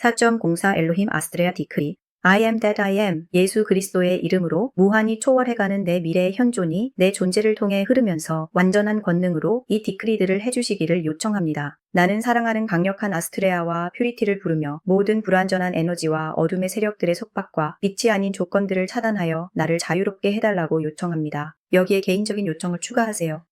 4.04 엘로힘 아스트레아 디크리 I am that I am 예수 그리스도의 이름으로 무한히 초월해가는 내 미래의 현존이 내 존재를 통해 흐르면서 완전한 권능으로 이 디크리들을 해주시기를 요청합니다. 나는 사랑하는 강력한 아스트레아와 퓨리티를 부르며 모든 불완전한 에너지와 어둠의 세력들의 속박과 빛이 아닌 조건들을 차단하여 나를 자유롭게 해달라고 요청합니다. 여기에 개인적인 요청을 추가하세요.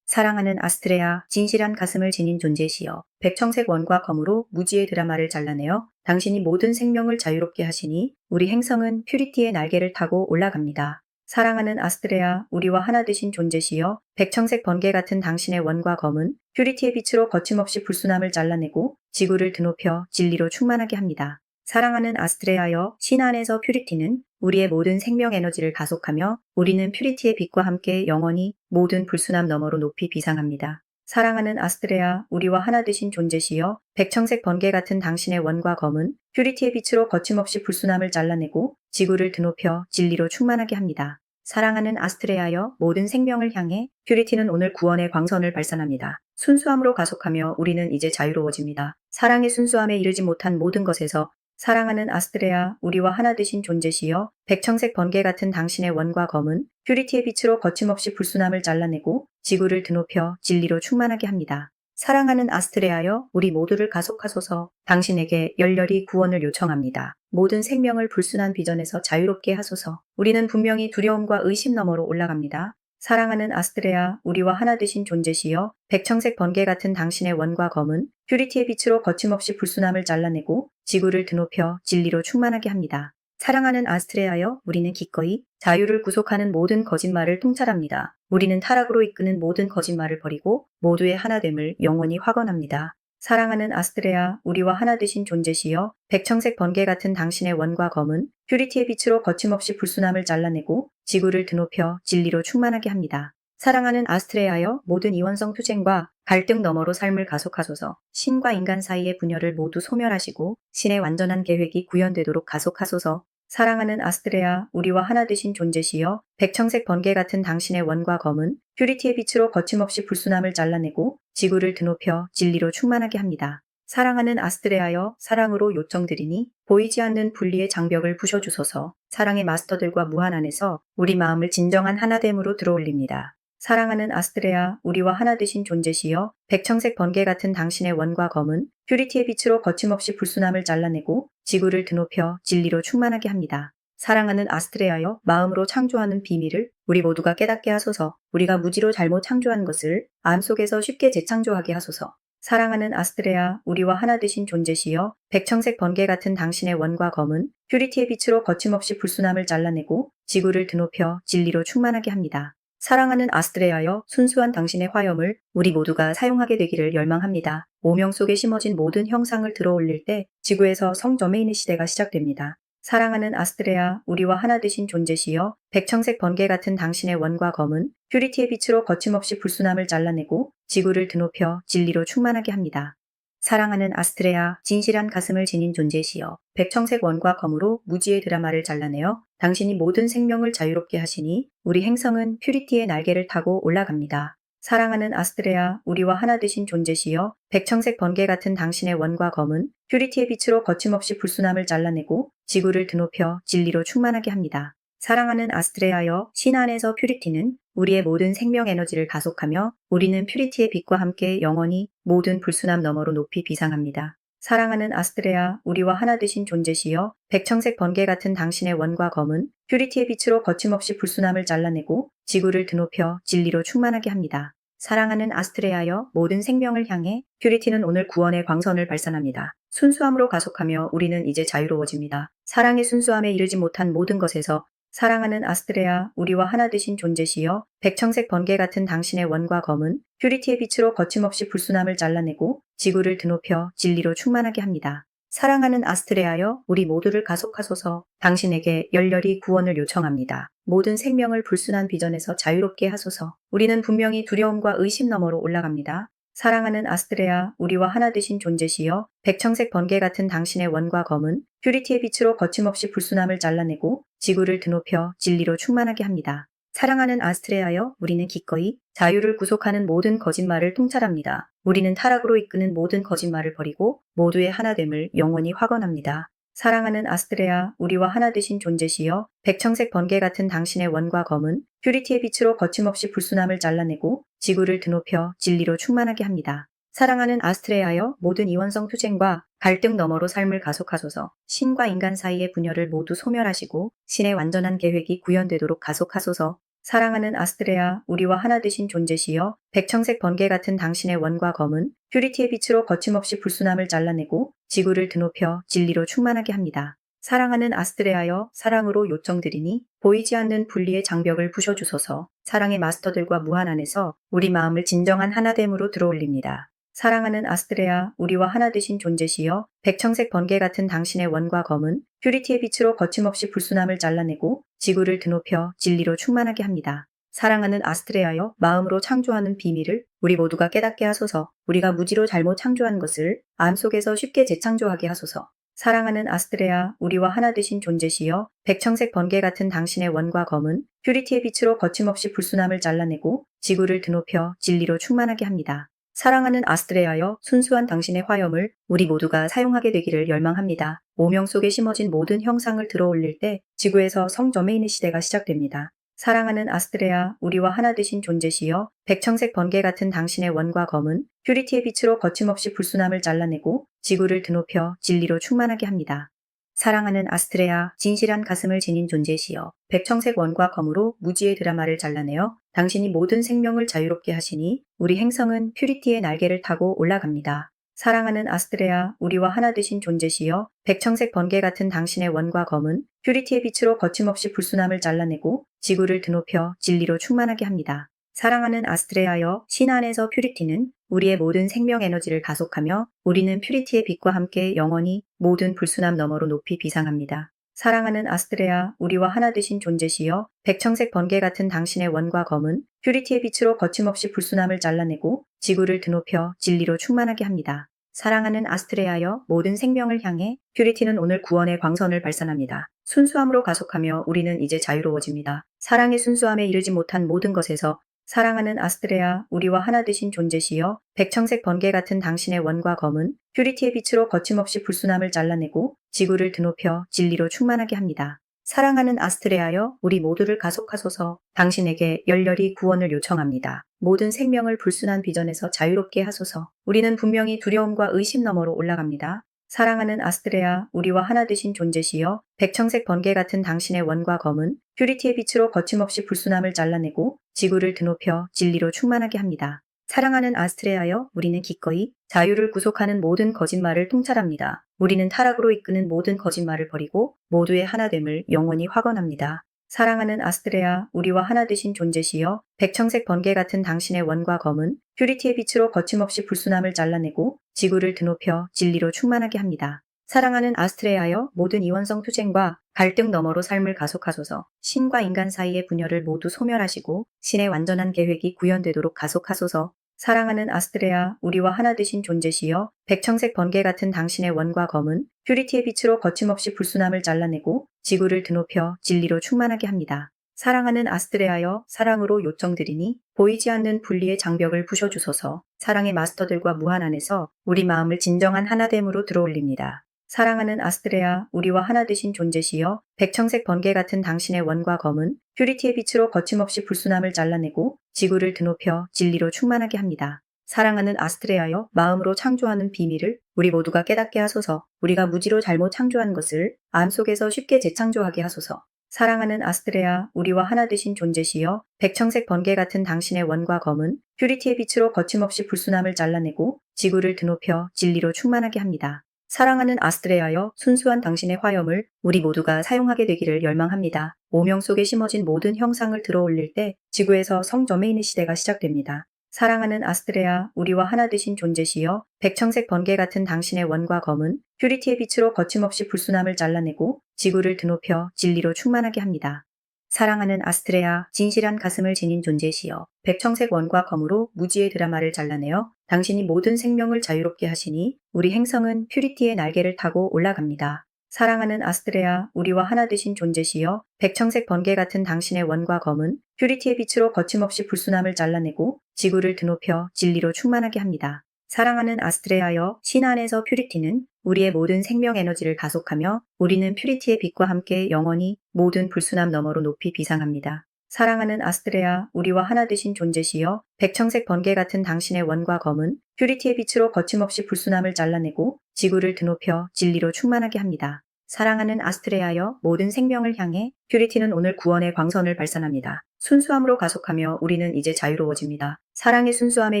사랑하는 아스트레아, 진실한 가슴을 지닌 존재시여. 백청색 원과 검으로 무지의 드라마를 잘라내어 당신이 모든 생명을 자유롭게 하시니 우리 행성은 퓨리티의 날개를 타고 올라갑니다. 사랑하는 아스트레아, 우리와 하나 되신 존재시여, 백청색 번개 같은 당신의 원과 검은 퓨리티의 빛으로 거침없이 불순함을 잘라내고 지구를 드높여 진리로 충만하게 합니다. 사랑하는 아스트레아여, 신 안에서 퓨리티는 우리의 모든 생명 에너지를 가속하며 우리는 퓨리티의 빛과 함께 영원히 모든 불순함 너머로 높이 비상합니다. 사랑하는 아스트레아, 우리와 하나 되신 존재시여, 백청색 번개 같은 당신의 원과 검은 퓨리티의 빛으로 거침없이 불순함을 잘라내고 지구를 드높여 진리로 충만하게 합니다. 사랑하는 아스트레아여, 모든 생명을 향해 퓨리티는 오늘 구원의 광선을 발산합니다. 순수함으로 가속하며 우리는 이제 자유로워집니다. 사랑의 순수함에 이르지 못한 모든 것에서 사랑하는 아스트레아, 우리와 하나 되신 존재시여, 백청색 번개 같은 당신의 원과 검은 퓨리티의 빛으로 거침없이 불순함을 잘라내고 지구를 드높여 진리로 충만하게 합니다. 사랑하는 아스트레아여, 우리 모두를 가속하소서 당신에게 열렬히 구원을 요청합니다. 모든 생명을 불순한 비전에서 자유롭게 하소서. 우리는 분명히 두려움과 의심 너머로 올라갑니다. 사랑하는 아스트레아, 우리와 하나 되신 존재시여, 백청색 번개 같은 당신의 원과 검은 퓨리티의 빛으로 거침없이 불순함을 잘라내고 지구를 드높여 진리로 충만하게 합니다. 사랑하는 아스트레아여, 우리는 기꺼이 자유를 구속하는 모든 거짓말을 통찰합니다. 우리는 타락으로 이끄는 모든 거짓말을 버리고 모두의 하나됨을 영원히 확언합니다. 사랑하는 아스트레아, 우리와 하나 되신 존재시여, 백청색 번개 같은 당신의 원과 검은 퓨리티의 빛으로 거침없이 불순함을 잘라내고 지구를 드높여 진리로 충만하게 합니다. 사랑하는 아스트레아여, 모든 이원성 투쟁과 갈등 너머로 삶을 가속하소서, 신과 인간 사이의 분열을 모두 소멸하시고 신의 완전한 계획이 구현되도록 가속하소서, 사랑하는 아스트레아, 우리와 하나 되신 존재시여, 백청색 번개 같은 당신의 원과 검은 퓨리티의 빛으로 거침없이 불순함을 잘라내고 지구를 드높여 진리로 충만하게 합니다. 사랑하는 아스트레아여, 사랑으로 요청드리니 보이지 않는 분리의 장벽을 부셔주소서, 사랑의 마스터들과 무한 안에서 우리 마음을 진정한 하나됨으로 들어올립니다. 사랑하는 아스트레아, 우리와 하나 되신 존재시여, 백청색 번개 같은 당신의 원과 검은 퓨리티의 빛으로 거침없이 불순함을 잘라내고 지구를 드높여 진리로 충만하게 합니다. 사랑하는 아스트레아여, 마음으로 창조하는 비밀을 우리 모두가 깨닫게 하소서, 우리가 무지로 잘못 창조한 것을 마음속에서 쉽게 재창조하게 하소서, 사랑하는 아스트레아, 우리와 하나 되신 존재시여, 백청색 번개 같은 당신의 원과 검은 퓨리티의 빛으로 거침없이 불순함을 잘라내고 지구를 드높여 진리로 충만하게 합니다. 사랑하는 아스트레아여, 순수한 당신의 화염을 우리 모두가 사용하게 되기를 열망합니다. 오명 속에 심어진 모든 형상을 들어올릴 때 지구에서 성저메인의 시대가 시작됩니다. 사랑하는 아스트레아, 우리와 하나 되신 존재시여, 백청색 번개 같은 당신의 원과 검은 퓨리티의 빛으로 거침없이 불순함을 잘라내고 지구를 드높여 진리로 충만하게 합니다. 사랑하는 아스트레아, 진실한 가슴을 지닌 존재시여, 백청색 원과 검으로 무지의 드라마를 잘라내어 당신이 모든 생명을 자유롭게 하시니 우리 행성은 퓨리티의 날개를 타고 올라갑니다. 사랑하는 아스트레아, 우리와 하나 되신 존재시여, 백청색 번개 같은 당신의 원과 검은 퓨리티의 빛으로 거침없이 불순함을 잘라내고 지구를 드높여 진리로 충만하게 합니다. 사랑하는 아스트레아여, 신 안에서 퓨리티는 우리의 모든 생명 에너지를 가속하며 우리는 퓨리티의 빛과 함께 영원히 모든 불순함 너머로 높이 비상합니다. 사랑하는 아스트레아, 우리와 하나 되신 존재시여, 백청색 번개 같은 당신의 원과 검은 퓨리티의 빛으로 거침없이 불순함을 잘라내고 지구를 드높여 진리로 충만하게 합니다. 사랑하는 아스트레아여, 모든 생명을 향해 퓨리티는 오늘 구원의 광선을 발산합니다. 순수함으로 가속하며 우리는 이제 자유로워집니다. 사랑의 순수함에 이르지 못한 모든 것에서 사랑하는 아스트레아, 우리와 하나 되신 존재시여, 백청색 번개 같은 당신의 원과 검은 퓨리티의 빛으로 거침없이 불순함을 잘라내고 지구를 드높여 진리로 충만하게 합니다. 사랑하는 아스트레아여, 우리 모두를 가속하소서 당신에게 열렬히 구원을 요청합니다. 모든 생명을 불순한 비전에서 자유롭게 하소서. 우리는 분명히 두려움과 의심 너머로 올라갑니다. 사랑하는 아스트레아, 우리와 하나 되신 존재시여, 백청색 번개 같은 당신의 원과 검은 퓨리티의 빛으로 거침없이 불순함을 잘라내고 지구를 드높여 진리로 충만하게 합니다. 사랑하는 아스트레아여, 우리는 기꺼이 자유를 구속하는 모든 거짓말을 통찰합니다. 우리는 타락으로 이끄는 모든 거짓말을 버리고 모두의 하나됨을 영원히 확언합니다. 사랑하는 아스트레아, 우리와 하나 되신 존재시여, 백청색 번개 같은 당신의 원과 검은 퓨리티의 빛으로 거침없이 불순함을 잘라내고 지구를 드높여 진리로 충만하게 합니다. 사랑하는 아스트레아여, 모든 이원성 투쟁과 갈등 너머로 삶을 가속하소서, 신과 인간 사이의 분열을 모두 소멸하시고 신의 완전한 계획이 구현되도록 가속하소서, 사랑하는 아스트레아, 우리와 하나 되신 존재시여, 백청색 번개 같은 당신의 원과 검은 퓨리티의 빛으로 거침없이 불순함을 잘라내고 지구를 드높여 진리로 충만하게 합니다. 사랑하는 아스트레아여, 사랑으로 요청드리니 보이지 않는 분리의 장벽을 부셔주소서, 사랑의 마스터들과 무한 안에서 우리 마음을 진정한 하나됨으로 들어올립니다. 사랑하는 아스트레아, 우리와 하나 되신 존재시여, 백청색 번개 같은 당신의 원과 검은 퓨리티의 빛으로 거침없이 불순함을 잘라내고 지구를 드높여 진리로 충만하게 합니다. 사랑하는 아스트레아여, 마음으로 창조하는 비밀을 우리 모두가 깨닫게 하소서, 우리가 무지로 잘못 창조한 것을 마음속에서 쉽게 재창조하게 하소서. 사랑하는 아스트레아, 우리와 하나 되신 존재시여, 백청색 번개 같은 당신의 원과 검은 퓨리티의 빛으로 거침없이 불순함을 잘라내고 지구를 드높여 진리로 충만하게 합니다. 사랑하는 아스트레아여, 순수한 당신의 화염을 우리 모두가 사용하게 되기를 열망합니다. 오명 속에 심어진 모든 형상을 들어올릴 때 지구에서 성저메인의 시대가 시작됩니다. 사랑하는 아스트레아, 우리와 하나 되신 존재시여, 백청색 번개 같은 당신의 원과 검은 퓨리티의 빛으로 거침없이 불순함을 잘라내고 지구를 드높여 진리로 충만하게 합니다. 사랑하는 아스트레아, 진실한 가슴을 지닌 존재시여, 백청색 원과 검으로 무지의 드라마를 잘라내어 당신이 모든 생명을 자유롭게 하시니 우리 행성은 퓨리티의 날개를 타고 올라갑니다. 사랑하는 아스트레아, 우리와 하나 되신 존재시여, 백청색 번개 같은 당신의 원과 검은 퓨리티의 빛으로 거침없이 불순함을 잘라내고 지구를 드높여 진리로 충만하게 합니다. 사랑하는 아스트레아여, 신 안에서 퓨리티는 우리의 모든 생명 에너지를 가속하며 우리는 퓨리티의 빛과 함께 영원히 모든 불순함 너머로 높이 비상합니다. 사랑하는 아스트레아, 우리와 하나 되신 존재시여, 백청색 번개 같은 당신의 원과 검은 퓨리티의 빛으로 거침없이 불순함을 잘라내고 지구를 드높여 진리로 충만하게 합니다. 사랑하는 아스트레아여, 모든 생명을 향해 퓨리티는 오늘 구원의 광선을 발산합니다. 순수함으로 가속하며 우리는 이제 자유로워집니다. 사랑의 순수함에 이르지 못한 모든 것에서 사랑하는 아스트레아, 우리와 하나 되신 존재시여, 백청색 번개 같은 당신의 원과 검은 퓨리티의 빛으로 거침없이 불순함을 잘라내고 지구를 드높여 진리로 충만하게 합니다. 사랑하는 아스트레아여, 우리 모두를 가속하소서 당신에게 열렬히 구원을 요청합니다. 모든 생명을 불순한 비전에서 자유롭게 하소서. 우리는 분명히 두려움과 의심 너머로 올라갑니다. 사랑하는 아스트레아, 우리와 하나 되신 존재시여, 백청색 번개 같은 당신의 원과 검은 퓨리티의 빛으로 거침없이 불순함을 잘라내고 지구를 드높여 진리로 충만하게 합니다. 사랑하는 아스트레아여, 우리는 기꺼이 자유를 구속하는 모든 거짓말을 통찰합니다. 우리는 타락으로 이끄는 모든 거짓말을 버리고 모두의 하나됨을 영원히 확언합니다. 사랑하는 아스트레아, 우리와 하나 되신 존재시여, 백청색 번개 같은 당신의 원과 검은 퓨리티의 빛으로 거침없이 불순함을 잘라내고 지구를 드높여 진리로 충만하게 합니다. 사랑하는 아스트레아여, 모든 이원성 투쟁과 갈등 너머로 삶을 가속하소서, 신과 인간 사이의 분열을 모두 소멸하시고 신의 완전한 계획이 구현되도록 가속하소서, 사랑하는 아스트레아, 우리와 하나 되신 존재시여, 백청색 번개 같은 당신의 원과 검은 퓨리티의 빛으로 거침없이 불순함을 잘라내고 지구를 드높여 진리로 충만하게 합니다. 사랑하는 아스트레아여, 사랑으로 요청드리니 보이지 않는 분리의 장벽을 부셔주소서, 사랑의 마스터들과 무한 안에서 우리 마음을 진정한 하나됨으로 들어올립니다. 사랑하는 아스트레아, 우리와 하나 되신 존재시여, 백청색 번개 같은 당신의 원과 검은 퓨리티의 빛으로 거침없이 불순함을 잘라내고 지구를 드높여 진리로 충만하게 합니다. 사랑하는 아스트레아여, 마음으로 창조하는 비밀을 우리 모두가 깨닫게 하소서, 우리가 무지로 잘못 창조한 것을 마음속에서 쉽게 재창조하게 하소서. 사랑하는 아스트레아, 우리와 하나 되신 존재시여, 백청색 번개 같은 당신의 원과 검은 퓨리티의 빛으로 거침없이 불순함을 잘라내고 지구를 드높여 진리로 충만하게 합니다. 사랑하는 아스트레아여, 순수한 당신의 화염을 우리 모두가 사용하게 되기를 열망합니다. 오명 속에 심어진 모든 형상을 들어올릴 때 지구에서 성저메인의 시대가 시작됩니다. 사랑하는 아스트레아, 우리와 하나 되신 존재시여, 백청색 번개 같은 당신의 원과 검은 퓨리티의 빛으로 거침없이 불순함을 잘라내고 지구를 드높여 진리로 충만하게 합니다. 사랑하는 아스트레아, 진실한 가슴을 지닌 존재시여, 백청색 원과 검으로 무지의 드라마를 잘라내어 당신이 모든 생명을 자유롭게 하시니 우리 행성은 퓨리티의 날개를 타고 올라갑니다. 사랑하는 아스트레아, 우리와 하나 되신 존재시여, 백청색 번개 같은 당신의 원과 검은 퓨리티의 빛으로 거침없이 불순함을 잘라내고 지구를 드높여 진리로 충만하게 합니다. 사랑하는 아스트레아여, 신 안에서 퓨리티는 우리의 모든 생명 에너지를 가속하며 우리는 퓨리티의 빛과 함께 영원히 모든 불순함 너머로 높이 비상합니다. 사랑하는 아스트레아, 우리와 하나 되신 존재시여, 백청색 번개 같은 당신의 원과 검은 퓨리티의 빛으로 거침없이 불순함을 잘라내고 지구를 드높여 진리로 충만하게 합니다. 사랑하는 아스트레아여, 모든 생명을 향해 퓨리티는 오늘 구원의 광선을 발산합니다. 순수함으로 가속하며 우리는 이제 자유로워집니다. 사랑의 순수함에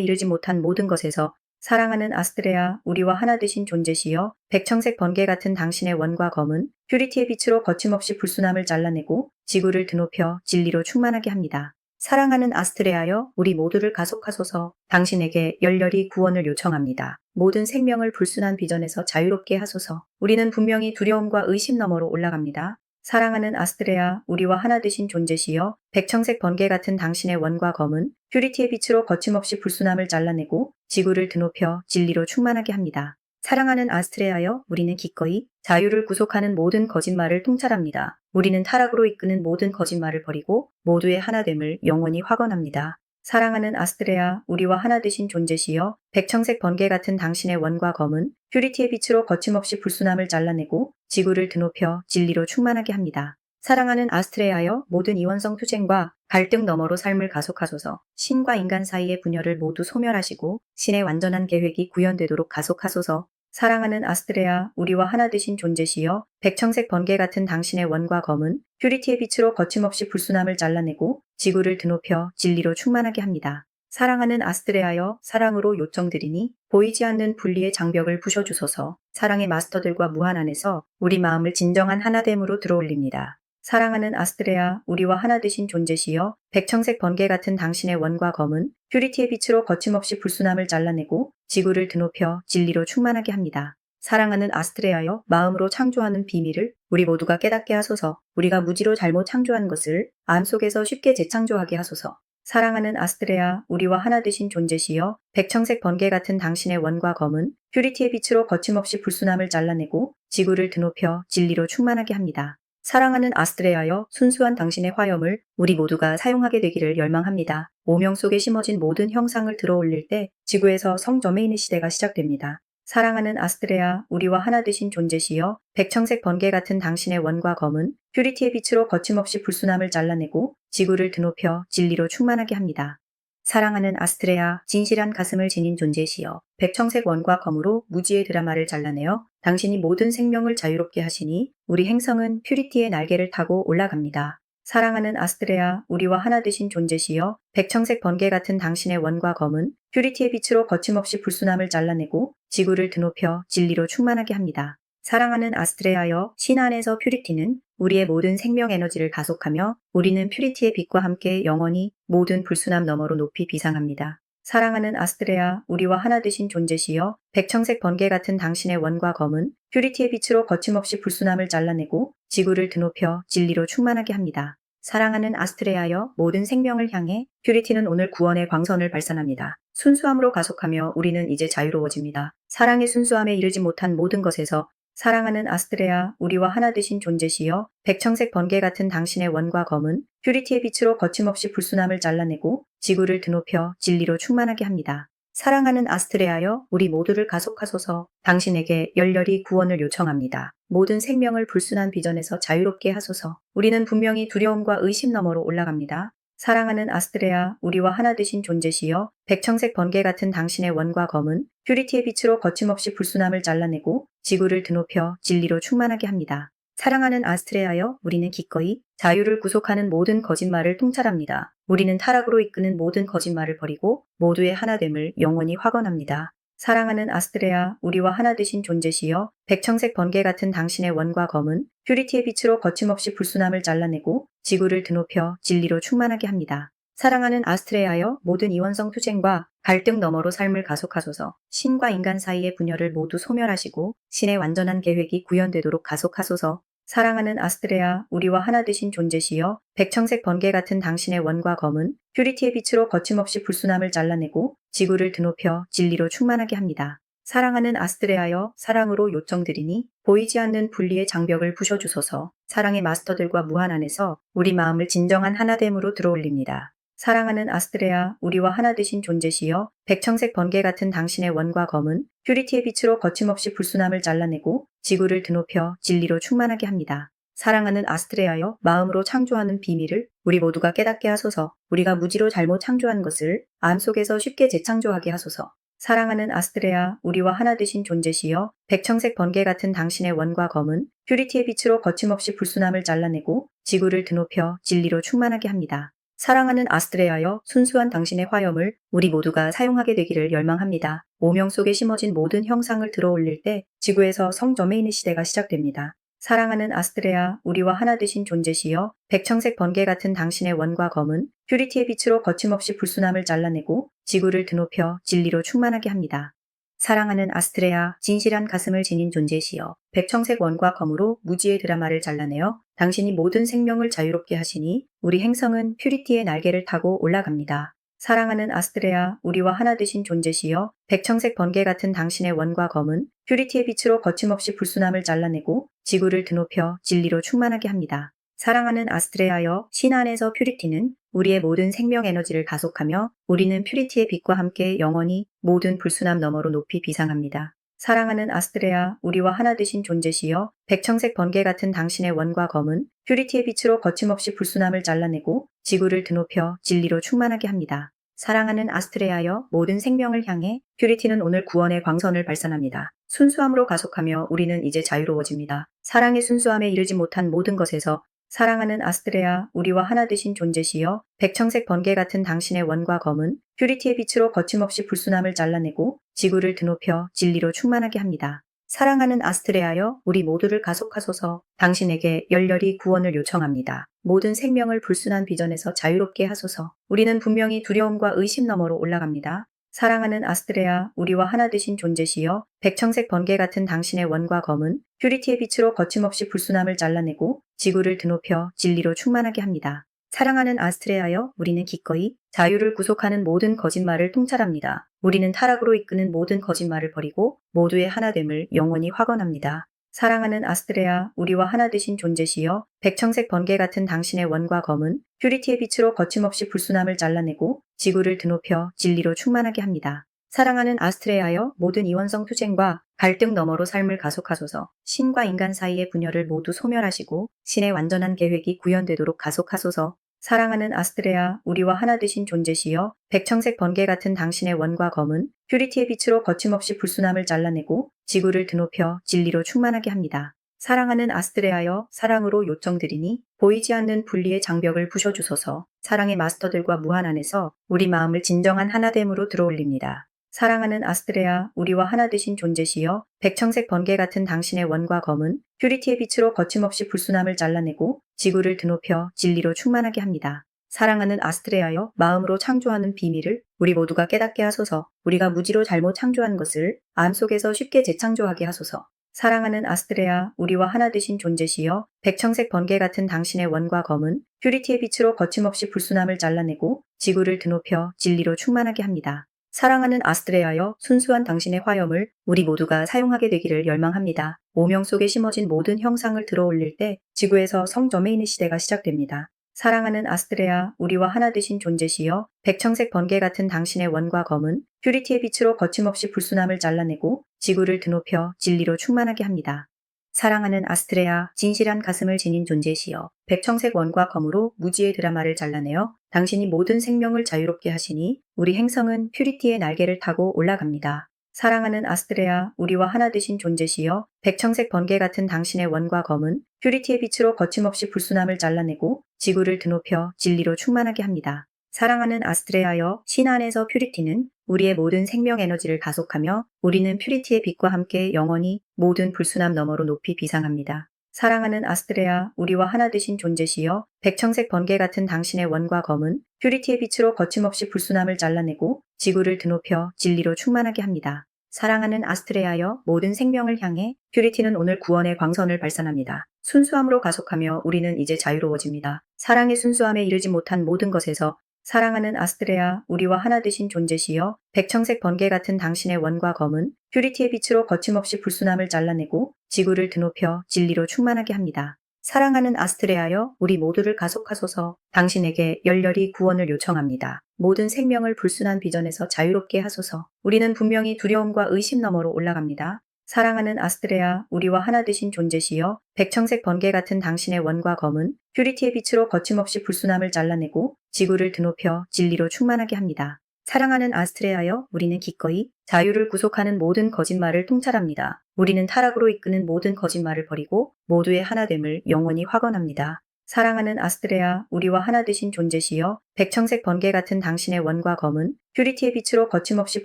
이르지 못한 모든 것에서 사랑하는 아스트레아, 우리와 하나 되신 존재시여, 백청색 번개 같은 당신의 원과 검은 퓨리티의 빛으로 거침없이 불순함을 잘라내고 지구를 드높여 진리로 충만하게 합니다. 사랑하는 아스트레아여, 우리 모두를 가속하소서 당신에게 열렬히 구원을 요청합니다. 모든 생명을 불순한 비전에서 자유롭게 하소서. 우리는 분명히 두려움과 의심 너머로 올라갑니다. 사랑하는 아스트레아, 우리와 하나 되신 존재시여, 백청색 번개 같은 당신의 원과 검은 퓨리티의 빛으로 거침없이 불순함을 잘라내고 지구를 드높여 진리로 충만하게 합니다. 사랑하는 아스트레아여, 우리는 기꺼이 자유를 구속하는 모든 거짓말을 통찰합니다. 우리는 타락으로 이끄는 모든 거짓말을 버리고 모두의 하나됨을 영원히 확언합니다. 사랑하는 아스트레아, 우리와 하나 되신 존재시여, 백청색 번개 같은 당신의 원과 검은 퓨리티의 빛으로 거침없이 불순함을 잘라내고 지구를 드높여 진리로 충만하게 합니다. 사랑하는 아스트레아여, 모든 이원성 투쟁과 갈등 너머로 삶을 가속하소서, 신과 인간 사이의 분열을 모두 소멸하시고 신의 완전한 계획이 구현되도록 가속하소서, 사랑하는 아스트레아, 우리와 하나 되신 존재시여, 백청색 번개 같은 당신의 원과 검은 퓨리티의 빛으로 거침없이 불순함을 잘라내고 지구를 드높여 진리로 충만하게 합니다. 사랑하는 아스트레아여, 사랑으로 요청드리니 보이지 않는 분리의 장벽을 부셔주소서, 사랑의 마스터들과 무한 안에서 우리 마음을 진정한 하나됨으로 들어올립니다. 사랑하는 아스트레아, 우리와 하나 되신 존재시여, 백청색 번개 같은 당신의 원과 검은 퓨리티의 빛으로 거침없이 불순함을 잘라내고 지구를 드높여 진리로 충만하게 합니다. 사랑하는 아스트레아여, 마음으로 창조하는 비밀을 우리 모두가 깨닫게 하소서, 우리가 무지로 잘못 창조한 것을 마음속에서 쉽게 재창조하게 하소서. 사랑하는 아스트레아, 우리와 하나 되신 존재시여, 백청색 번개 같은 당신의 원과 검은 퓨리티의 빛으로 거침없이 불순함을 잘라내고 지구를 드높여 진리로 충만하게 합니다. 사랑하는 아스트레아여 순수한 당신의 화염을 우리 모두가 사용하게 되기를 열망합니다. 오명 속에 심어진 모든 형상을 들어올릴 때 지구에서 성저메인의 시대가 시작됩니다. 사랑하는 아스트레아, 우리와 하나 되신 존재시여, 백청색 번개 같은 당신의 원과 검은 퓨리티의 빛으로 거침없이 불순함을 잘라내고 지구를 드높여 진리로 충만하게 합니다. 사랑하는 아스트레아, 진실한 가슴을 지닌 존재시여, 백청색 원과 검으로 무지의 드라마를 잘라내어 당신이 모든 생명을 자유롭게 하시니 우리 행성은 퓨리티의 날개를 타고 올라갑니다. 사랑하는 아스트레아, 우리와 하나 되신 존재시여, 백청색 번개 같은 당신의 원과 검은 퓨리티의 빛으로 거침없이 불순함을 잘라내고 지구를 드높여 진리로 충만하게 합니다. 사랑하는 아스트레아여, 신 안에서 퓨리티는 우리의 모든 생명 에너지를 가속하며 우리는 퓨리티의 빛과 함께 영원히 모든 불순함 너머로 높이 비상합니다. 사랑하는 아스트레아, 우리와 하나 되신 존재시여, 백청색 번개 같은 당신의 원과 검은 퓨리티의 빛으로 거침없이 불순함을 잘라내고 지구를 드높여 진리로 충만하게 합니다. 사랑하는 아스트레아여, 모든 생명을 향해 퓨리티는 오늘 구원의 광선을 발산합니다. 순수함으로 가속하며 우리는 이제 자유로워집니다. 사랑의 순수함에 이르지 못한 모든 것에서 사랑하는 아스트레아, 우리와 하나 되신 존재시여, 백청색 번개 같은 당신의 원과 검은 퓨리티의 빛으로 거침없이 불순함을 잘라내고 지구를 드높여 진리로 충만하게 합니다. 사랑하는 아스트레아여, 우리 모두를 가속하소서 당신에게 열렬히 구원을 요청합니다. 모든 생명을 불순한 비전에서 자유롭게 하소서. 우리는 분명히 두려움과 의심 너머로 올라갑니다. 사랑하는 아스트레아, 우리와 하나 되신 존재시여, 백청색 번개 같은 당신의 원과 검은 퓨리티의 빛으로 거침없이 불순함을 잘라내고 지구를 드높여 진리로 충만하게 합니다. 사랑하는 아스트레아여, 우리는 기꺼이 자유를 구속하는 모든 거짓말을 통찰합니다. 우리는 타락으로 이끄는 모든 거짓말을 버리고 모두의 하나됨을 영원히 확언합니다. 사랑하는 아스트레아, 우리와 하나 되신 존재시여, 백청색 번개 같은 당신의 원과 검은 퓨리티의 빛으로 거침없이 불순함을 잘라내고 지구를 드높여 진리로 충만하게 합니다. 사랑하는 아스트레아여, 모든 이원성 투쟁과 갈등 너머로 삶을 가속하소서, 신과 인간 사이의 분열을 모두 소멸하시고 신의 완전한 계획이 구현되도록 가속하소서, 사랑하는 아스트레아, 우리와 하나 되신 존재시여, 백청색 번개 같은 당신의 원과 검은 퓨리티의 빛으로 거침없이 불순함을 잘라내고 지구를 드높여 진리로 충만하게 합니다. 사랑하는 아스트레아여 사랑으로 요청드리니 보이지 않는 분리의 장벽을 부셔주소서 사랑의 마스터들과 무한 안에서 우리 마음을 진정한 하나됨으로 들어올립니다. 사랑하는 아스트레아 우리와 하나 되신 존재시여 백청색 번개 같은 당신의 원과 검은 퓨리티의 빛으로 거침없이 불순함을 잘라내고 지구를 드높여 진리로 충만하게 합니다. 사랑하는 아스트레아여 마음으로 창조하는 비밀을 우리 모두가 깨닫게 하소서 우리가 무지로 잘못 창조한 것을 마음속에서 쉽게 재창조하게 하소서 사랑하는 아스트레아 우리와 하나 되신 존재시여 백청색 번개 같은 당신의 원과 검은 퓨리티의 빛으로 거침없이 불순함을 잘라내고 지구를 드높여 진리로 충만하게 합니다. 사랑하는 아스트레아여 순수한 당신의 화염을 우리 모두가 사용하게 되기를 열망합니다. 오명 속에 심어진 모든 형상을 들어올릴 때 지구에서 성저메인의 시대가 시작됩니다. 사랑하는 아스트레아 우리와 하나 되신 존재시여 백청색 번개 같은 당신의 원과 검은 퓨리티의 빛으로 거침없이 불순함을 잘라내고 지구를 드높여 진리로 충만하게 합니다. 사랑하는 아스트레아 진실한 가슴을 지닌 존재시여 백청색 원과 검으로 무지의 드라마를 잘라내어 당신이 모든 생명을 자유롭게 하시니 우리 행성은 퓨리티의 날개를 타고 올라갑니다. 사랑하는 아스트레아 우리와 하나 되신 존재시여 백청색 번개 같은 당신의 원과 검은 퓨리티의 빛으로 거침없이 불순함을 잘라내고 지구를 드높여 진리로 충만하게 합니다. 사랑하는 아스트레아여 신 안에서 퓨리티는 우리의 모든 생명 에너지를 가속하며 우리는 퓨리티의 빛과 함께 영원히 모든 불순함 너머로 높이 비상합니다. 사랑하는 아스트레아 우리와 하나 되신 존재시여 백청색 번개 같은 당신의 원과 검은 퓨리티의 빛으로 거침없이 불순함을 잘라내고 지구를 드높여 진리로 충만하게 합니다. 사랑하는 아스트레아여 모든 생명을 향해 퓨리티는 오늘 구원의 광선을 발산합니다. 순수함으로 가속하며 우리는 이제 자유로워집니다. 사랑의 순수함에 이르지 못한 모든 것에서 사랑하는 아스트레아 우리와 하나 되신 존재시여 백청색 번개 같은 당신의 원과 검은 퓨리티의 빛으로 거침없이 불순함을 잘라내고 지구를 드높여 진리로 충만하게 합니다. 사랑하는 아스트레아여 우리 모두를 가속하소서 당신에게 열렬히 구원을 요청합니다. 모든 생명을 불순한 비전에서 자유롭게 하소서 우리는 분명히 두려움과 의심 너머로 올라갑니다. 사랑하는 아스트레아 우리와 하나 되신 존재시여 백청색 번개 같은 당신의 원과 검은 퓨리티의 빛으로 거침없이 불순함을 잘라내고 지구를 드높여 진리로 충만하게 합니다. 사랑하는 아스트레아여 우리는 기꺼이 자유를 구속하는 모든 거짓말을 통찰합니다. 우리는 타락으로 이끄는 모든 거짓말을 버리고 모두의 하나됨을 영원히 확언합니다. 사랑하는 아스트레아 우리와 하나 되신 존재시여 백청색 번개 같은 당신의 원과 검은 퓨리티의 빛으로 거침없이 불순함을 잘라내고 지구를 드높여 진리로 충만하게 합니다. 사랑하는 아스트레아여 모든 이원성 투쟁과 갈등 너머로 삶을 가속하소서 신과 인간 사이의 분열을 모두 소멸하시고 신의 완전한 계획이 구현되도록 가속하소서 사랑하는 아스트레아 우리와 하나 되신 존재시여 백청색 번개 같은 당신의 원과 검은 퓨리티의 빛으로 거침없이 불순함을 잘라내고 지구를 드높여 진리로 충만하게 합니다. 사랑하는 아스트레아여 사랑으로 요청드리니 보이지 않는 분리의 장벽을 부셔주소서 사랑의 마스터들과 무한 안에서 우리 마음을 진정한 하나됨으로 들어올립니다. 사랑하는 아스트레아 우리와 하나 되신 존재시여 백청색 번개 같은 당신의 원과 검은 퓨리티의 빛으로 거침없이 불순함을 잘라내고 지구를 드높여 진리로 충만하게 합니다. 사랑하는 아스트레아여 마음으로 창조하는 비밀을 우리 모두가 깨닫게 하소서 우리가 무지로 잘못 창조한 것을 마음속에서 쉽게 재창조하게 하소서 사랑하는 아스트레아 우리와 하나 되신 존재시여 백청색 번개 같은 당신의 원과 검은 퓨리티의 빛으로 거침없이 불순함을 잘라내고 지구를 드높여 진리로 충만하게 합니다. 사랑하는 아스트레아여 순수한 당신의 화염을 우리 모두가 사용하게 되기를 열망합니다. 오명 속에 심어진 모든 형상을 들어올릴 때 지구에서 성저메인의 시대가 시작됩니다. 사랑하는 아스트레아 우리와 하나 되신 존재시여 백청색 번개 같은 당신의 원과 검은 퓨리티의 빛으로 거침없이 불순함을 잘라내고 지구를 드높여 진리로 충만하게 합니다. 사랑하는 아스트레아 진실한 가슴을 지닌 존재시여 백청색 원과 검으로 무지의 드라마를 잘라내어 당신이 모든 생명을 자유롭게 하시니 우리 행성은 퓨리티의 날개를 타고 올라갑니다. 사랑하는 아스트레아 우리와 하나 되신 존재시여 백청색 번개 같은 당신의 원과 검은 퓨리티의 빛으로 거침없이 불순함을 잘라내고 지구를 드높여 진리로 충만하게 합니다. 사랑하는 아스트레아여 신 안에서 퓨리티는 우리의 모든 생명 에너지를 가속하며 우리는 퓨리티의 빛과 함께 영원히 모든 불순함 너머로 높이 비상합니다. 사랑하는 아스트레아 우리와 하나 되신 존재시여 백청색 번개 같은 당신의 원과 검은 퓨리티의 빛으로 거침없이 불순함을 잘라내고 지구를 드높여 진리로 충만하게 합니다. 사랑하는 아스트레아여 모든 생명을 향해 퓨리티는 오늘 구원의 광선을 발산합니다. 순수함으로 가속하며 우리는 이제 자유로워집니다. 사랑의 순수함에 이르지 못한 모든 것에서 사랑하는 아스트레아, 우리와 하나 되신 존재시여, 백청색 번개 같은 당신의 원과 검은 퓨리티의 빛으로 거침없이 불순함을 잘라내고 지구를 드높여 진리로 충만하게 합니다. 사랑하는 아스트레아여, 우리 모두를 가속하소서 당신에게 열렬히 구원을 요청합니다. 모든 생명을 불순한 비전에서 자유롭게 하소서. 우리는 분명히 두려움과 의심 너머로 올라갑니다. 사랑하는 아스트레아, 우리와 하나 되신 존재시여, 백청색 번개 같은 당신의 원과 검은 퓨리티의 빛으로 거침없이 불순함을 잘라내고 지구를 드높여 진리로 충만하게 합니다. 사랑하는 아스트레아여, 우리는 기꺼이 자유를 구속하는 모든 거짓말을 통찰합니다. 우리는 타락으로 이끄는 모든 거짓말을 버리고 모두의 하나됨을 영원히 확언합니다. 사랑하는 아스트레아, 우리와 하나 되신 존재시여, 백청색 번개 같은 당신의 원과 검은 퓨리티의 빛으로 거침없이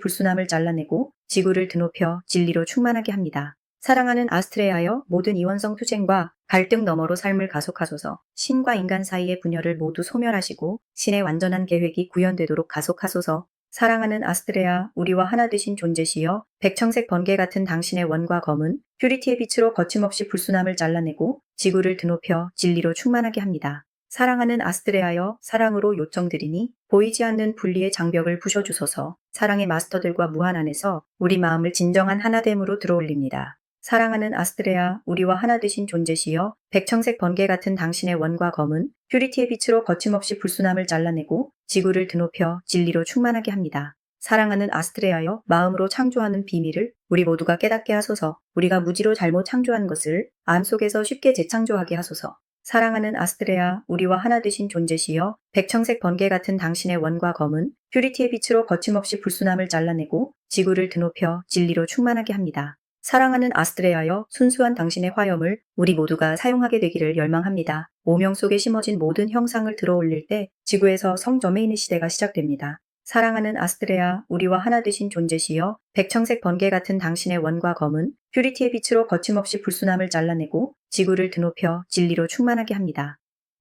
불순함을 잘라내고 지구를 드높여 진리로 충만하게 합니다. 사랑하는 아스트레아여, 모든 이원성 투쟁과 갈등 너머로 삶을 가속하소서, 신과 인간 사이의 분열을 모두 소멸하시고 신의 완전한 계획이 구현되도록 가속하소서, 사랑하는 아스트레아, 우리와 하나 되신 존재시여, 백청색 번개 같은 당신의 원과 검은 퓨리티의 빛으로 거침없이 불순함을 잘라내고 지구를 드높여 진리로 충만하게 합니다. 사랑하는 아스트레아여, 사랑으로 요청드리니 보이지 않는 분리의 장벽을 부셔주소서, 사랑의 마스터들과 무한 안에서 우리 마음을 진정한 하나됨으로 들어올립니다. 사랑하는 아스트레아, 우리와 하나 되신 존재시여, 백청색 번개 같은 당신의 원과 검은 퓨리티의 빛으로 거침없이 불순함을 잘라내고 지구를 드높여 진리로 충만하게 합니다. 사랑하는 아스트레아여, 마음으로 창조하는 비밀을 우리 모두가 깨닫게 하소서, 우리가 무지로 잘못 창조한 것을 암 속에서 쉽게 재창조하게 하소서. 사랑하는 아스트레아, 우리와 하나 되신 존재시여, 백청색 번개 같은 당신의 원과 검은 퓨리티의 빛으로 거침없이 불순함을 잘라내고 지구를 드높여 진리로 충만하게 합니다. 사랑하는 아스트레아여, 순수한 당신의 화염을 우리 모두가 사용하게 되기를 열망합니다. 오명 속에 심어진 모든 형상을 들어올릴 때 지구에서 성저메인의 시대가 시작됩니다. 사랑하는 아스트레아, 우리와 하나 되신 존재시여, 백청색 번개 같은 당신의 원과 검은 퓨리티의 빛으로 거침없이 불순함을 잘라내고 지구를 드높여 진리로 충만하게 합니다.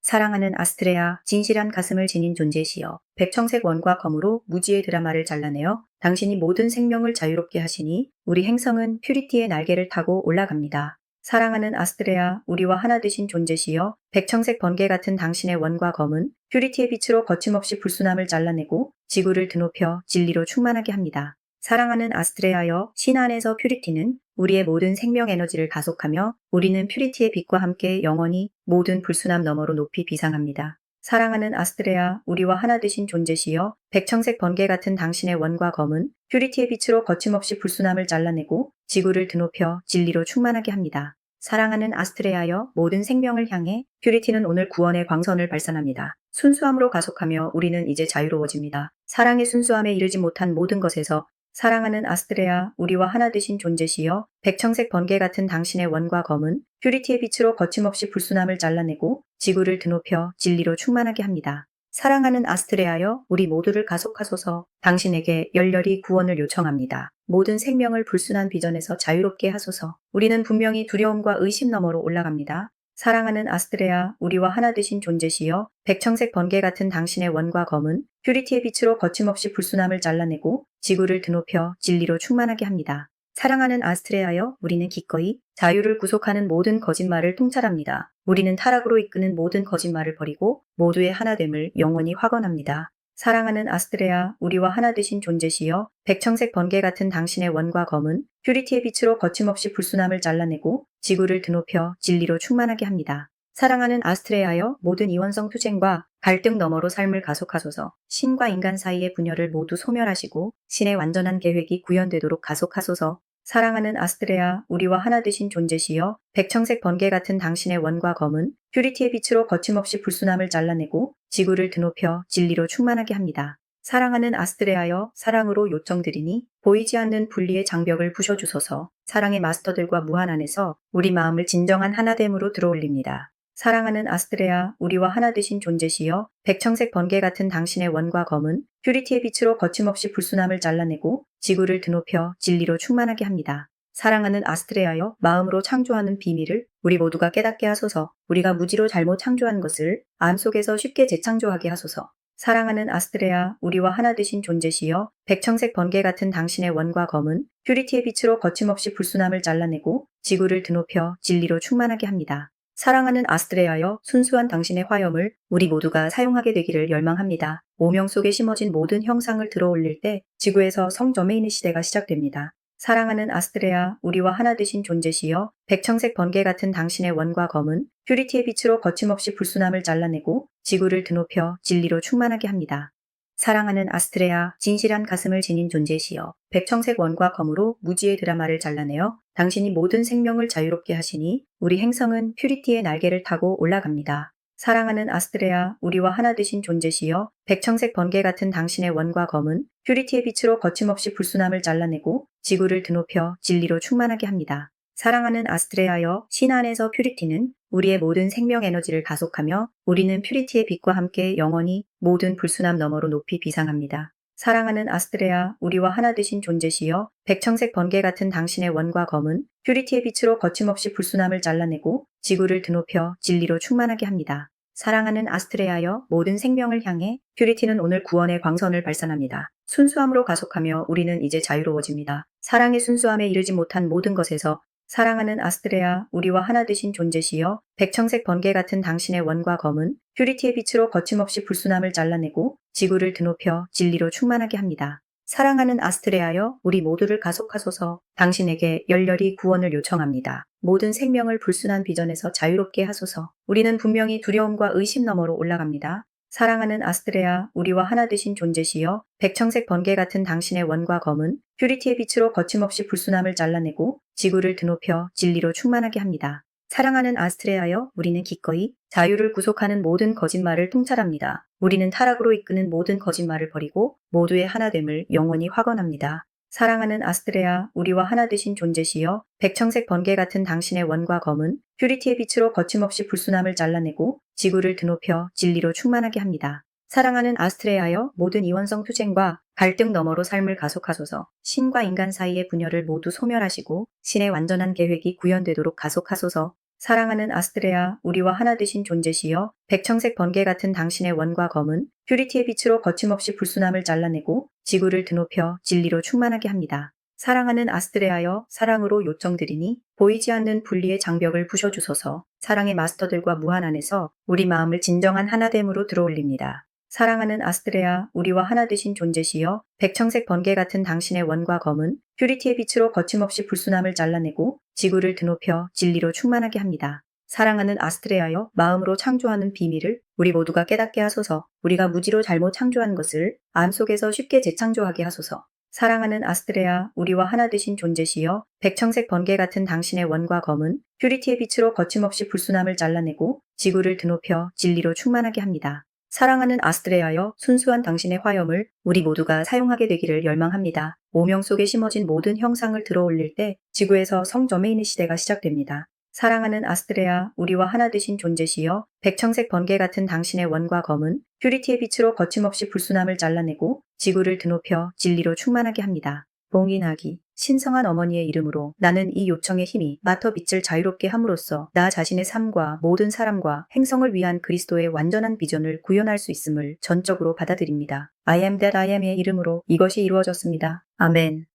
사랑하는 아스트레아, 진실한 가슴을 지닌 존재시여, 백청색 원과 검으로 무지의 드라마를 잘라내어 당신이 모든 생명을 자유롭게 하시니 우리 행성은 퓨리티의 날개를 타고 올라갑니다. 사랑하는 아스트레아, 우리와 하나 되신 존재시여, 백청색 번개 같은 당신의 원과 검은 퓨리티의 빛으로 거침없이 불순함을 잘라내고 지구를 드높여 진리로 충만하게 합니다. 사랑하는 아스트레아여, 신 안에서 퓨리티는 우리의 모든 생명 에너지를 가속하며 우리는 퓨리티의 빛과 함께 영원히 모든 불순함 너머로 높이 비상합니다. 사랑하는 아스트레아, 우리와 하나 되신 존재시여, 백청색 번개 같은 당신의 원과 검은 퓨리티의 빛으로 거침없이 불순함을 잘라내고 지구를 드높여 진리로 충만하게 합니다. 사랑하는 아스트레아여, 모든 생명을 향해 퓨리티는 오늘 구원의 광선을 발산합니다. 순수함으로 가속하며 우리는 이제 자유로워집니다. 사랑의 순수함에 이르지 못한 모든 것에서 사랑하는 아스트레아, 우리와 하나 되신 존재시여, 백청색 번개 같은 당신의 원과 검은 퓨리티의 빛으로 거침없이 불순함을 잘라내고 지구를 드높여 진리로 충만하게 합니다. 사랑하는 아스트레아여, 우리 모두를 가속하소서 당신에게 열렬히 구원을 요청합니다. 모든 생명을 불순한 비전에서 자유롭게 하소서. 우리는 분명히 두려움과 의심 너머로 올라갑니다. 사랑하는 아스트레아, 우리와 하나 되신 존재시여, 백청색 번개 같은 당신의 원과 검은 퓨리티의 빛으로 거침없이 불순함을 잘라내고 지구를 드높여 진리로 충만하게 합니다. 사랑하는 아스트레아여, 우리는 기꺼이 자유를 구속하는 모든 거짓말을 통찰합니다. 우리는 타락으로 이끄는 모든 거짓말을 버리고 모두의 하나됨을 영원히 확언합니다. 사랑하는 아스트레아, 우리와 하나 되신 존재시여, 백청색 번개 같은 당신의 원과 검은 퓨리티의 빛으로 거침없이 불순함을 잘라내고 지구를 드높여 진리로 충만하게 합니다. 사랑하는 아스트레아여, 모든 이원성 투쟁과 갈등 너머로 삶을 가속하소서, 신과 인간 사이의 분열을 모두 소멸하시고 신의 완전한 계획이 구현되도록 가속하소서, 사랑하는 아스트레아, 우리와 하나 되신 존재시여, 백청색 번개 같은 당신의 원과 검은 퓨리티의 빛으로 거침없이 불순함을 잘라내고 지구를 드높여 진리로 충만하게 합니다. 사랑하는 아스트레아여, 사랑으로 요청드리니 보이지 않는 분리의 장벽을 부셔주소서, 사랑의 마스터들과 무한 안에서 우리 마음을 진정한 하나됨으로 들어올립니다. 사랑하는 아스트레아, 우리와 하나 되신 존재시여, 백청색 번개 같은 당신의 원과 검은 퓨리티의 빛으로 거침없이 불순함을 잘라내고 지구를 드높여 진리로 충만하게 합니다. 사랑하는 아스트레아여, 마음으로 창조하는 비밀을 우리 모두가 깨닫게 하소서, 우리가 무지로 잘못 창조한 것을 암 속에서 쉽게 재창조하게 하소서. 사랑하는 아스트레아, 우리와 하나 되신 존재시여, 백청색 번개 같은 당신의 원과 검은 퓨리티의 빛으로 거침없이 불순함을 잘라내고 지구를 드높여 진리로 충만하게 합니다. 사랑하는 아스트레아여, 순수한 당신의 화염을 우리 모두가 사용하게 되기를 열망합니다. 오명 속에 심어진 모든 형상을 들어올릴 때 지구에서 성저메인의 시대가 시작됩니다. 사랑하는 아스트레아, 우리와 하나 되신 존재시여, 백청색 번개 같은 당신의 원과 검은 퓨리티의 빛으로 거침없이 불순함을 잘라내고 지구를 드높여 진리로 충만하게 합니다. 사랑하는 아스트레아, 진실한 가슴을 지닌 존재시여, 백청색 원과 검으로 무지의 드라마를 잘라내어 당신이 모든 생명을 자유롭게 하시니 우리 행성은 퓨리티의 날개를 타고 올라갑니다. 사랑하는 아스트레아, 우리와 하나 되신 존재시여, 백청색 번개 같은 당신의 원과 검은 퓨리티의 빛으로 거침없이 불순함을 잘라내고 지구를 드높여 진리로 충만하게 합니다. 사랑하는 아스트레아여, 신 안에서 퓨리티는 우리의 모든 생명 에너지를 가속하며 우리는 퓨리티의 빛과 함께 영원히 모든 불순함 너머로 높이 비상합니다. 사랑하는 아스트레아, 우리와 하나 되신 존재시여, 백청색 번개 같은 당신의 원과 검은 퓨리티의 빛으로 거침없이 불순함을 잘라내고 지구를 드높여 진리로 충만하게 합니다. 사랑하는 아스트레아여, 모든 생명을 향해 퓨리티는 오늘 구원의 광선을 발산합니다. 순수함으로 가속하며 우리는 이제 자유로워집니다. 사랑의 순수함에 이르지 못한 모든 것에서 사랑하는 아스트레아, 우리와 하나 되신 존재시여, 백청색 번개 같은 당신의 원과 검은 퓨리티의 빛으로 거침없이 불순함을 잘라내고 지구를 드높여 진리로 충만하게 합니다. 사랑하는 아스트레아여, 우리 모두를 가속하소서 당신에게 열렬히 구원을 요청합니다. 모든 생명을 불순한 비전에서 자유롭게 하소서. 우리는 분명히 두려움과 의심 너머로 올라갑니다. 사랑하는 아스트레아, 우리와 하나 되신 존재시여, 백청색 번개 같은 당신의 원과 검은 퓨리티의 빛으로 거침없이 불순함을 잘라내고 지구를 드높여 진리로 충만하게 합니다. 사랑하는 아스트레아여, 우리는 기꺼이 자유를 구속하는 모든 거짓말을 통찰합니다. 우리는 타락으로 이끄는 모든 거짓말을 버리고 모두의 하나됨을 영원히 확언합니다. 사랑하는 아스트레아, 우리와 하나 되신 존재시여, 백청색 번개 같은 당신의 원과 검은 퓨리티의 빛으로 거침없이 불순함을 잘라내고 지구를 드높여 진리로 충만하게 합니다. 사랑하는 아스트레아여, 모든 이원성 투쟁과 갈등 너머로 삶을 가속하소서, 신과 인간 사이의 분열을 모두 소멸하시고 신의 완전한 계획이 구현되도록 가속하소서, 사랑하는 아스트레아, 우리와 하나 되신 존재시여, 백청색 번개 같은 당신의 원과 검은 퓨리티의 빛으로 거침없이 불순함을 잘라내고 지구를 드높여 진리로 충만하게 합니다. 사랑하는 아스트레아여, 사랑으로 요청드리니 보이지 않는 분리의 장벽을 부셔주소서, 사랑의 마스터들과 무한 안에서 우리 마음을 진정한 하나됨으로 들어올립니다. 사랑하는 아스트레아, 우리와 하나 되신 존재시여, 백청색 번개 같은 당신의 원과 검은 퓨리티의 빛으로 거침없이 불순함을 잘라내고 지구를 드높여 진리로 충만하게 합니다. 사랑하는 아스트레아여, 마음으로 창조하는 비밀을 우리 모두가 깨닫게 하소서, 우리가 무지로 잘못 창조한 것을 마음속에서 쉽게 재창조하게 하소서. 사랑하는 아스트레아, 우리와 하나 되신 존재시여, 백청색 번개 같은 당신의 원과 검은 퓨리티의 빛으로 거침없이 불순함을 잘라내고 지구를 드높여 진리로 충만하게 합니다. 사랑하는 아스트레아여, 순수한 당신의 화염을 우리 모두가 사용하게 되기를 열망합니다. 오명 속에 심어진 모든 형상을 들어올릴 때 지구에서 성저메인의 시대가 시작됩니다. 사랑하는 아스트레아, 우리와 하나 되신 존재시여, 백청색 번개 같은 당신의 원과 검은 퓨리티의 빛으로 거침없이 불순함을 잘라내고 지구를 드높여 진리로 충만하게 합니다. 봉인하기. 신성한 어머니의 이름으로 나는 이 요청의 힘이 마터 빛을 자유롭게 함으로써 나 자신의 삶과 모든 사람과 행성을 위한 그리스도의 완전한 비전을 구현할 수 있음을 전적으로 받아들입니다. I am that I am의 이름으로 이것이 이루어졌습니다. 아멘.